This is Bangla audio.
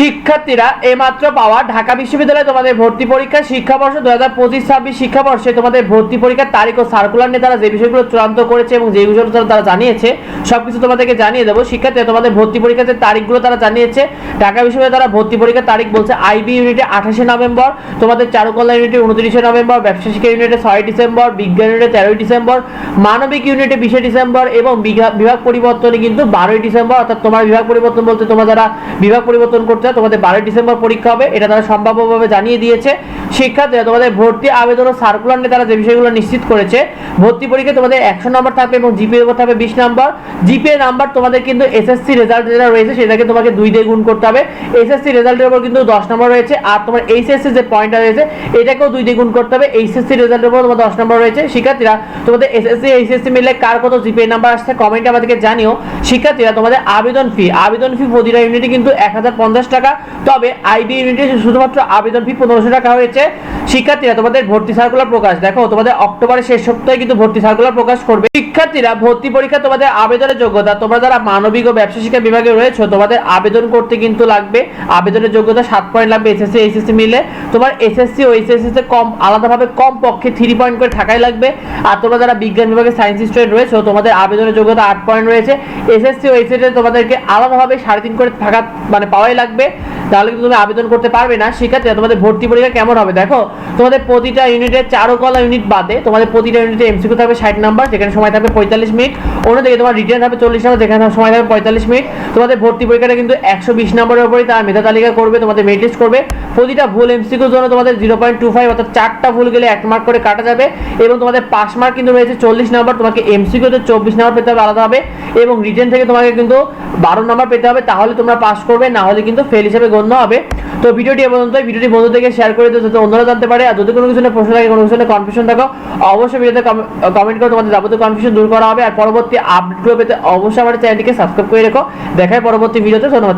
শিক্ষার্থীরা এইমাত্র পাওয়া ঢাকা বিশ্ববিদ্যালয়ে তোমাদের ভর্তি পরীক্ষা, শিক্ষাবর্ষ দু হাজার পঁচিশ, ছাব্বিশ শিক্ষাবর্ষে তোমাদের ভর্তি পরীক্ষার তারিখ ও সার্কুলার নিয়ে তারা যে বিষয়গুলো চূড়ান্ত করেছে এবং যে বিষয়গুলো তারা- জানিয়েছে, সবকিছু তোমাদেরকে জানিয়ে দেবো। শিক্ষার্থীরা তোমাদের ভর্তি পরীক্ষার যে তারিখগুলো তারা জানিয়েছে, ঢাকা বিশ্ববিদ্যালয়ে তারা ভর্তি পরীক্ষার তারিখ বলছে আইবি ইউনিটে আঠাশে নভেম্বর, তোমাদের চারুকলা ইউনিটে উনত্রিশে নভেম্বর, ব্যবসা শিক্ষা ইউনিটে ছয় ডিসেম্বর, বিজ্ঞান ইউনিটে তেরোই ডিসেম্বর, মানবিক ইউনিটে বিশে ডিসেম্বর এবং বিভাগ পরিবর্তনে কিন্তু বারোই ডিসেম্বর, অর্থাৎ তোমার বিভাগ পরিবর্তন বলতে তোমরা যারা বিভাগ পরিবর্তন করতে চাও, তোমাদের বারোই ডিসেম্বর পরীক্ষা হবে এটা তারা সম্ভাব্যভাবে জানিয়ে দিয়েছে। শিক্ষার্থীরা তোমাদের ভর্তি আবেদন ও সার্কুলার নিয়ে তারা যে বিষয়গুলো নিশ্চিত করেছে ভর্তি পরীক্ষায় তোমাদের একশো নম্বর থাকবে এবং জিপিএর উপর থাকবে বিশ নম্বর জিপিএ নাম্বার তোমাদের কিন্তু এসএসসি রেজাল্ট যেটা রয়েছে সেটাকে তোমাকে দুই দিয়ে গুণ করতে হবে। এসএসসি রেজাল্টের উপর কিন্তু দশ নম্বর রয়েছে আর তোমার এইচএসসি যে পয়েন্টটা রয়েছে এটাকেও দুই দিয়ে গুণ করতে হবে। এইচএসসি রেজাল্টের উপর তোমার দশ নম্বর রয়েছে। শিক্ষার্থীরা তোমাদের এসএসসি এইচএসসি মিলে কার কত জিপিএ নাম্বার আসছে কমেন্টে আমাদেরকে জানিও। শিক্ষার্থীরা তোমাদের আবেদন ফি আবেদন ফি প্রতিটা ইউনিটে কিন্তু এক হাজার পঞ্চাশ টাকা তবে আইবি ইউনিটে শুধুমাত্র আবেদন ফি পনেরোশো টাকা হয়েছে। শিক্ষার্থীরা তোমাদের ভর্তি সার্কুলার প্রকাশ। দেখো, তোমাদের অক্টোবরের শেষ সপ্তাহে কিন্তু ভর্তি সার্কুলার প্রকাশ করবে। শিক্ষার্থীরা ভর্তি পরীক্ষা, তোমাদের আবেদনের যোগ্যতা, তোমরা যারা মানবিক ও ব্যবসা শিক্ষা বিভাগে রয়েছে, তোমাদের আবেদন করতে কিন্তু লাগবে। আবেদনের যোগ্যতা সাত পয়েন্ট লাগবে এসএসসি এইচএসসি মিলে। তোমার এসএসসি ও এইচএসসি তে কম, আলাদাভাবে কম পক্ষে থ্রি পয়েন্ট করে থাকাই লাগবে। আর তোমরা যারা বিজ্ঞান বিভাগে সায়েন্স স্টুডেন্ট রয়েছে, তোমাদের আবেদনের যোগ্যতা আট পয়েন্ট রয়েছে। এসএসসি ও এইচএসসি তোমাদেরকে আলাদাভাবে সাড়ে তিন করে থাকা মানে পাওয়াই লাগবে। তাহলে কিন্তু তুমি আবেদন করতে পারবে না? শিক্ষার্থীরা তোমাদের ভর্তি পরীক্ষা কেমন হবে? দেখো, তোমাদের প্রতিটা ইউনিটের চারুকলা ইউনিট বাদে তোমাদের প্রতিটা ইউনিটে এমসিকিউ থাকবে ষাট নাম্বার যেখানে সময় থাকবে পঁয়তাল্লিশ মিনিট অন্যদিকে তোমার রিটার্ন থাকবে চল্লিশ নাম্বার যেখানে সময় থাকবে পঁয়তাল্লিশ মিনিট তোমাদের ভর্তি পরীক্ষাটা কিন্তু একশো বিশ নম্বরের উপরে তারা মেধা তালিকা করবে, তোমাদের মেরিট লিস্ট করবে। প্রতিটা ভুল এমসিকিউর জন্য তোমাদের জিরো পয়েন্ট টু ফাইভ অর্থাৎ চারটা ভুল গেলে এক মার্ক করে কাটা যাবে এবং তোমাদের পাস মার্ক কিন্তু রয়েছে চল্লিশ নাম্বার তোমাকে এমসিকিউতে চব্বিশ নাম্বার পেতে হবে আলাদা হবে এবং রিটার্ন থেকে তোমাকে কিন্তু বারো নাম্বার পেতে হবে। তাহলে তোমরা পাস করবে, না হলে কিন্তু ফেল হিসেবে গণ্য হবে। তো ভিডিওটি এ পর্যন্ত ভিডিওটি বন্ধুদেরকে শেয়ার করে দিতে অন্যরা জানতে পারে। আর যদি কোনো কিছু নিয়ে প্রশ্ন থাকে, কোনো কিছু নিয়ে কনফিউশন থাকো, অবশ্যই ভিডিওতে কমেন্ট করে তোমাদের যাবতীয় কনফিউশন দূর করা হবে। আর পরবর্তী আপডেট পেতে অবশ্যই আমার চ্যানেলটিকে সাবস্ক্রাইব করে রেখো। দেখায় পরবর্তী ভিডিওতে। ধন্যবাদ।